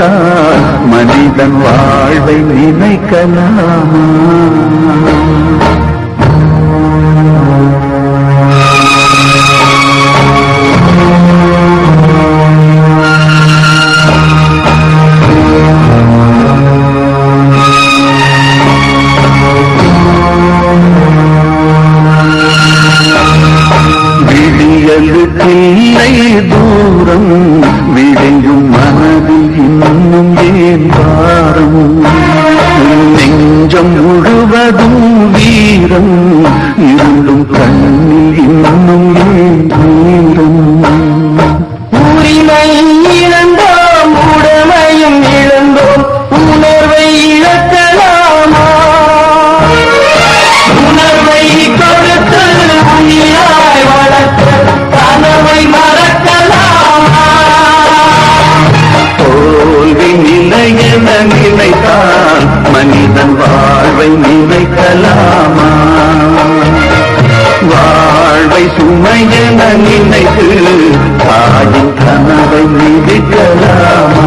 நினைத்தால் மனிதன் வாழ்வை நினைக்கலாமா விடியலுக்கில்லை தூரம் விடியும் നെഞ്ചം മുഴുവതും വീരം ഇരുളും കണ്ണിയും நினைத்தான் மனிதன் வாழ்வை நினைக்கலாமா? வாழ்வை சுமையென நினைத்து தாயின் கனவை மிதிக்கலாமா?